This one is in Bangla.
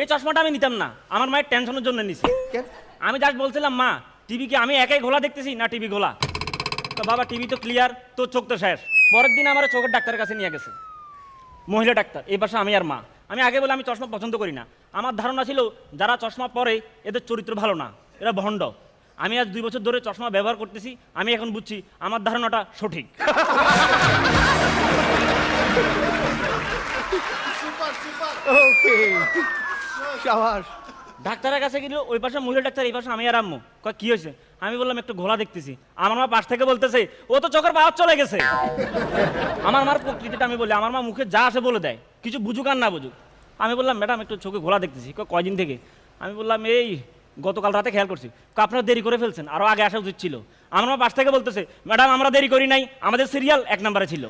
এই চশমাটা আমি নিতাম না। আমার মায়ের টেনশনের জন্য নিছি। আমি জাস্ট বলছিলাম মা টিভি কি আমি একাই ঘোলা দেখতেছি না টিভি ঘোলা? তো বাবা টিভি তো ক্লিয়ার তো চোখ তো শেষ। পরের দিন আমার চোখের ডাক্তারের কাছে নিয়ে গেছে। মহিলা ডাক্তার এই পাশে আমি আর মা। আমি আগে বলে আমি চশমা পছন্দ করি না। আমার ধারণা ছিল যারা চশমা পরে এদের চরিত্র ভালো না। এরা ভণ্ড। আমি আজ দুই বছর ধরে চশমা ব্যবহার করতেছি আমি এখন বুঝছি আমার ধারণাটা সঠিক। ডাক্তারের কাছে গেল, ওই পাশে মহিলা ডাক্তার, এই পাশে আমি আর আম্মু। কি হয়েছে? আমি বললাম, একটু ঘোলা দেখতেছি। আমার মা পাশ থেকে বলতেছে, ও তো চোখের পাওয়ার চলে গেছে। আমার মার প্রকৃতিটা আমি বলি, আমার মা মুখে যা আসে বলে দেয়, কিছু বুঝুক আর না বুঝুক। আমি বললাম, ম্যাডাম, একটু চোখে ঘোলা দেখতেছি। কয়, কয়দিন থেকে? আমি বললাম, এই গতকাল রাতে খেয়াল করছি। আপনারা দেরি করে ফেলছেন আরও আগে আসা উচিত ছিল। আমার মা পাশ থেকে বলতেছে, ম্যাডাম, আমরা দেরি করি নাই, আমাদের সিরিয়াল এক নম্বরে ছিল।